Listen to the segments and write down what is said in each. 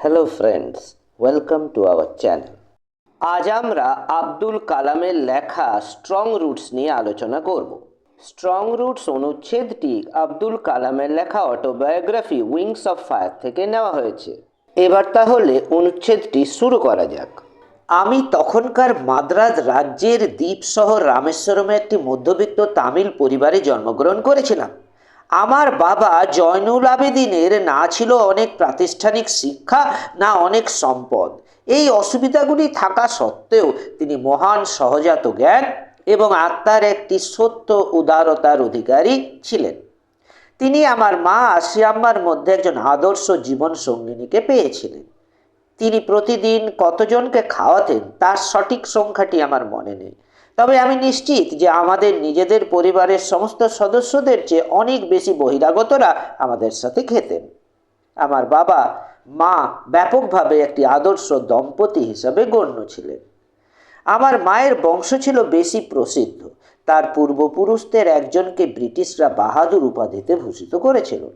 Hello friends welcome to our channel আজ আমরা আব্দুল কালামের লেখা স্ট্রং রুটস নিয়ে আলোচনা করব। স্ট্রং রুটস অনুচ্ছেদটি আব্দুল কালামের লেখা অটোবায়োগ্রাফি উইংস অফ ফায়ার থেকে নেওয়া হয়েছে। এবার তাহলে অনুচ্ছেদটি শুরু করা যাক। আমি তখনকার মাদ্রাজ রাজ্যের দ্বীপ শহর রামেশ্বরমে একটি মধ্যবিত্ত তামিল পরিবারে জন্মগ্রহণ করেছিলাম। আমার বাবা জয়নুল আবেদিনের না ছিল অনেক প্রাতিষ্ঠানিক শিক্ষা, না অনেক সম্পদ। এই অসুবিধাগুলি থাকা সত্ত্বেও তিনি মহান সহজাত জ্ঞান এবং আত্মার একটি সত্য উদারতার অধিকারী ছিলেন। তিনি আমার মা আশিয়াম্মার মধ্যে একজন আদর্শ জীবন সঙ্গিনীকে পেয়েছিলেন। তিনি প্রতিদিন কতজনকে খাওয়াতেন তার সঠিক সংখ্যাটি আমার মনে নেই। তবে আমি নিশ্চিত যে আমাদের নিজেদের পরিবারের সমস্ত সদস্যদের চেয়ে অনেক বেশি বহিরাগতরা আমাদের সাথে খেতেন। আমার বাবা মা ব্যাপকভাবে একটি আদর্শ দম্পতি হিসাবে গণ্য ছিলেন। আমার মায়ের বংশ ছিল বেশি প্রসিদ্ধ। তার পূর্বপুরুষদের একজনকে ব্রিটিশরা বাহাদুর উপাধিতে ভূষিত করেছিল।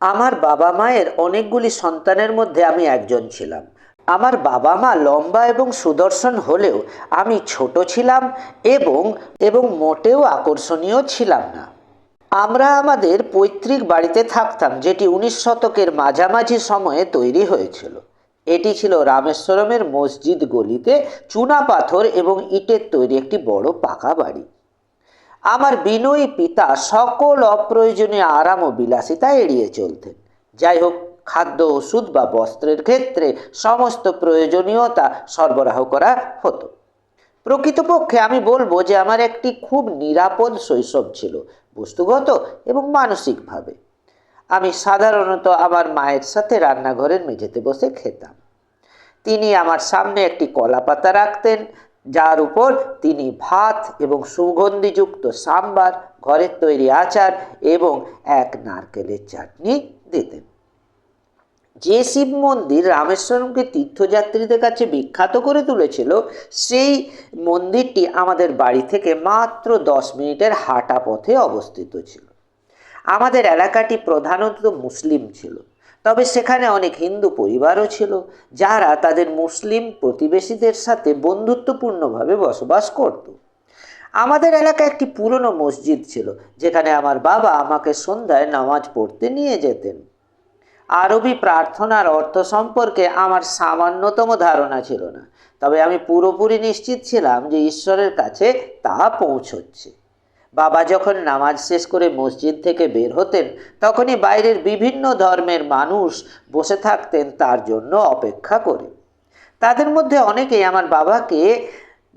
আমার বাবা মায়ের অনেকগুলি সন্তানের মধ্যে আমি একজন ছিলাম। আমার বাবা মা লম্বা এবং সুদর্শন হলেও আমি ছোট ছিলাম এবং এবং মোটেও আকর্ষণীয় ছিলাম না। আমরা আমাদের পৈতৃক বাড়িতে থাকতাম, যেটি উনিশ শতকের মাঝামাঝি সময়ে তৈরি হয়েছিল। এটি ছিল রামেশ্বরমের মসজিদ গলিতে চুনা পাথর এবং ইটের তৈরি একটি বড় পাকা বাড়ি। আমার বিনয়ী পিতা সকল অপ্রয়োজনীয় আরাম ও বিলাসিতা এড়িয়ে চলতেন। যাই হোক খাদ্য, ওষুধ বা বস্ত্রের ক্ষেত্রে সমস্ত প্রয়োজনীয়তা সরবরাহ করা হতো। প্রকৃতপক্ষে আমি বলব যে আমার একটি খুব নিরাপদ শৈশব ছিল, বস্তুগত এবং মানসিকভাবে। আমি সাধারণত আমার মায়ের সাথে রান্নাঘরের মেঝেতে বসে খেতাম। তিনি আমার সামনে একটি কলা পাতা রাখতেন, যার উপর তিনি ভাত এবং সুগন্ধিযুক্ত সাম্বার, ঘরের তৈরি আচার এবং এক নারকেলের চাটনি দিতেন। যে শিব মন্দির রামেশ্বরমকে তীর্থযাত্রীদের কাছে বিখ্যাত করে তুলেছিল, সেই মন্দিরটি আমাদের বাড়ি থেকে মাত্র দশ মিনিটের হাঁটা পথে অবস্থিত ছিল। আমাদের এলাকাটি প্রধানত মুসলিম ছিল, তবে সেখানে অনেক হিন্দু পরিবারও ছিল, যারা তাদের মুসলিম প্রতিবেশীদের সাথে বন্ধুত্বপূর্ণভাবে বসবাস করত। আমাদের এলাকায় একটি পুরনো মসজিদ ছিল, যেখানে আমার বাবা আমাকে সন্ধ্যায় নামাজ পড়তে নিয়ে যেতেন। আরবি প্রার্থনার অর্থ সম্পর্কে আমার সামান্যতম ধারণা ছিল না। তবে আমি পুরোপুরি নিশ্চিত ছিলাম যে ঈশ্বরের কাছে তা পৌঁছচ্ছে। বাবা যখন নামাজ শেষ করে মসজিদ থেকে বের হতেন, তখনই বাইরের বিভিন্ন ধর্মের মানুষ বসে থাকতেন তার জন্য অপেক্ষা করে। তাদের মধ্যে অনেকেই আমার বাবাকে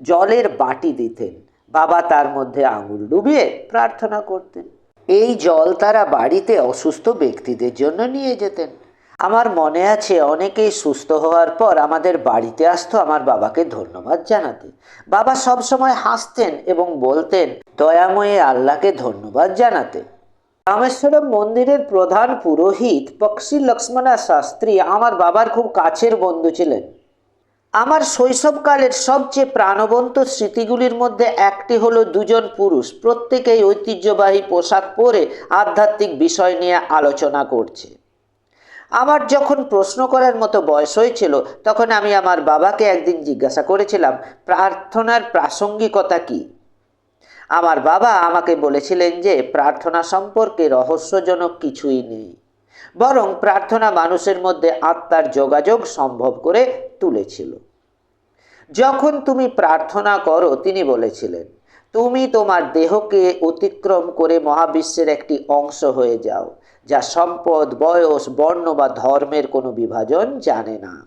জলের বাটি দিতেন। বাবা তার মধ্যে আঙুল ডুবিয়ে প্রার্থনা করতেন। এই জল তারা বাড়িতে অসুস্থ ব্যক্তিদের জন্য নিয়ে যেতেন। আমার মনে আছে অনেকেই সুস্থ হওয়ার পর আমাদের বাড়িতে আসতো আমার বাবাকে ধন্যবাদ জানাতে। বাবা সব সময় হাসতেন এবং বলতেন, দয়াময়ী আল্লাহকে ধন্যবাদ জানাতে। রামেশ্বরম মন্দিরের প্রধান পুরোহিত পক্ষী লক্ষ্মণা শাস্ত্রী আমার বাবার খুব কাছের বন্ধু ছিলেন। আমার শৈশবকালের সবচেয়ে প্রাণবন্ত স্মৃতিগুলির মধ্যে একটি হলো দুজন পুরুষ। প্রত্যেকেই ঐতিহ্যবাহী পোশাক পরে আধ্যাত্মিক বিষয় নিয়ে আলোচনা করছে। আমার যখন প্রশ্ন করার মতো বয়স হয়েছিল, তখন আমি আমার বাবাকে একদিন জিজ্ঞাসা করেছিলাম, প্রার্থনার প্রাসঙ্গিকতা কি? আমার বাবা আমাকে বলেছিলেন যে, প্রার্থনা সম্পর্কে রহস্যজনক কিছুই নেই। বরং প্রার্থনা মানুষের মধ্যে আত্মার যোগাযোগ সম্ভব করে তুলেছিল। যখন তুমি প্রার্থনা করো, তিনি বলেছিলেন, তুমি তোমার দেহকে অতিক্রম করে মহাবিশ্বের একটি অংশ হয়ে যাও, যা সম্পদ, বয়স, বর্ণ বা ধর্মের কোনো বিভাজন জানে না।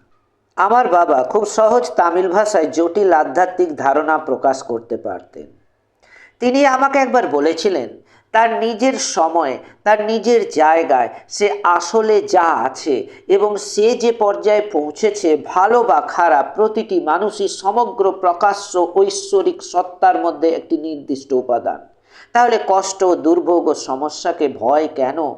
আমার বাবা খুব সহজ তামিল ভাষায় জটিল আধ্যাত্মিক ধারণা প্রকাশ করতে পারতেন। তিনি আমাকে একবার বলেছিলেন, তার নিজের সময়, তার নিজের জায়গায় সে আসলে যা আছে এবং সে যে পর্যায়ে পৌঁছেছে ভালো বা খারাপ প্রতিটি মানুষই সমগ্র প্রকাশ্য ঐশ্বরিক সত্তার মধ্যে একটি নির্দিষ্ট উপাদান। তাহলে কষ্ট, দুর্ভোগ ও সমস্যাকে ভয় কেন?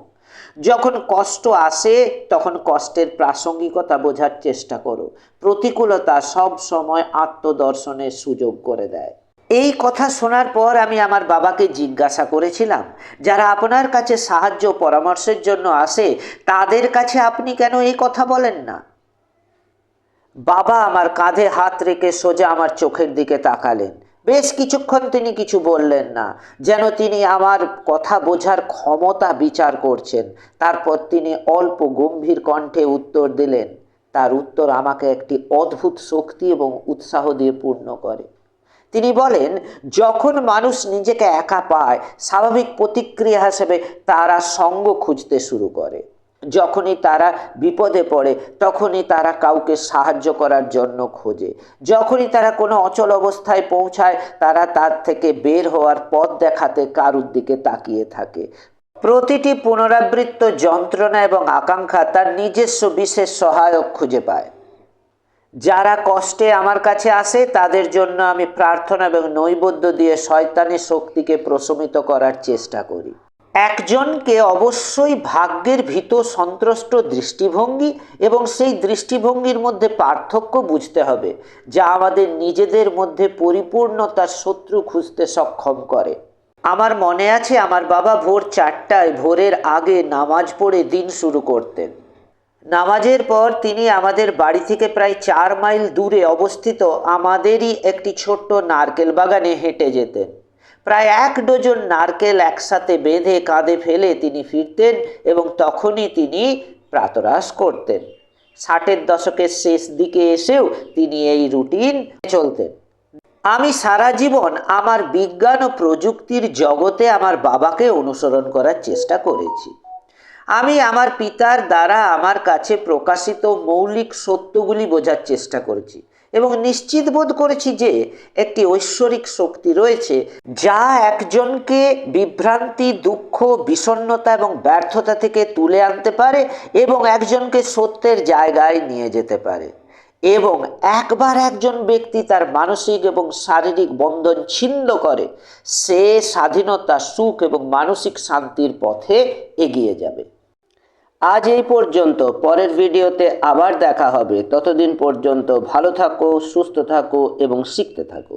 যখন কষ্ট আসে, তখন কষ্টের প্রাসঙ্গিকতা বোঝার চেষ্টা করো। প্রতিকূলতা সব সময় আত্মদর্শনের সুযোগ করে দেয়। এই কথা শোনার পর আমি আমার বাবাকে জিজ্ঞাসা করেছিলাম, যারা আপনার কাছে সাহায্য পরামর্শের জন্য আসে, তাদের কাছে আপনি কেন এই কথা বলেন না? বাবা আমার কাঁধে হাত রেখে সোজা আমার চোখের দিকে তাকালেন। বেশ কিছুক্ষণ তিনি কিছু বললেন না, যেন তিনি আমার কথা বোঝার ক্ষমতা বিচার করছেন। তারপর তিনি অল্প গম্ভীর কণ্ঠে উত্তর দিলেন, তার উত্তর আমাকে একটি অদ্ভুত শক্তি এবং উৎসাহ দিয়ে পূর্ণ করে। তিনি বলেন, যখন মানুষ নিজেকে একা পায়, স্বাভাবিক প্রতিক্রিয়া হিসেবে তারা সঙ্গ খুঁজতে শুরু করে। যখনই তারা বিপদে পড়ে, তখনই তারা কাউকে সাহায্য করার জন্য খোঁজে। যখনই তারা কোনো অচল অবস্থায় পৌঁছায়, তারা তার থেকে বের হওয়ার পথ দেখাতে কারুর দিকে তাকিয়ে থাকে। প্রতিটি পুনরাবৃত্ত যন্ত্রণা এবং আকাঙ্ক্ষা তার নিজস্ব বিশেষ সহায়ক খুঁজে পায়। যারা কষ্টে আমার কাছে আসে, তাদের জন্য আমি প্রার্থনা এবং নৈবদ্য দিয়ে শয়তানি শক্তিকে প্রশমিত করার চেষ্টা করি। একজনকে অবশ্যই ভাগ্যের ভীত সন্ত্রষ্ট দৃষ্টিভঙ্গি এবং সেই দৃষ্টিভঙ্গির মধ্যে পার্থক্য বুঝতে হবে, যা আমাদের নিজেদের মধ্যে পরিপূর্ণতার শত্রু খুঁজতে সক্ষম করে। আমার মনে আছে, আমার বাবা ভোর চারটায় ভোরের আগে নামাজ পড়ে দিন শুরু করতেন। নামাজের পর তিনি আমাদের বাড়ি থেকে প্রায় চার মাইল দূরে অবস্থিত আমাদেরই একটি ছোট্ট নারকেল বাগানে হেঁটে যেতেন। প্রায় এক ডজন নারকেল একসাথে বেঁধে কাঁধে ফেলে তিনি ফিরতেন এবং তখনই তিনি প্রাতরাশ করতেন। ষাটের দশকের শেষ দিকে এসেও তিনি এই রুটিন চলতেন। আমি সারা জীবন আমার বিজ্ঞান ও প্রযুক্তির জগতে আমার বাবাকে অনুসরণ করার চেষ্টা করেছি। আমি আমার পিতার দ্বারা আমার কাছে প্রকাশিত মৌলিক সত্যগুলি বোঝার চেষ্টা করেছি এবং নিশ্চিত বোধ করেছি যে একটি ঐশ্বরিক শক্তি রয়েছে যা একজনকে বিভ্রান্তি, দুঃখ, বিষণ্ণতা এবং ব্যর্থতা থেকে তুলে আনতে পারে এবং একজনকে সত্যের জায়গায় নিয়ে যেতে পারে। এবং একবার একজন ব্যক্তি তার মানসিক এবং শারীরিক বন্ধন ছিন্ন করে, সে স্বাধীনতা, সুখ এবং মানসিক শান্তির পথে এগিয়ে যাবে। আজ এই পর্যন্ত, পরের ভিডিওতে আবার দেখা হবে। ততদিন পর্যন্ত ভালো থাকো, সুস্থ থাকো এবং শিখতে থাকো।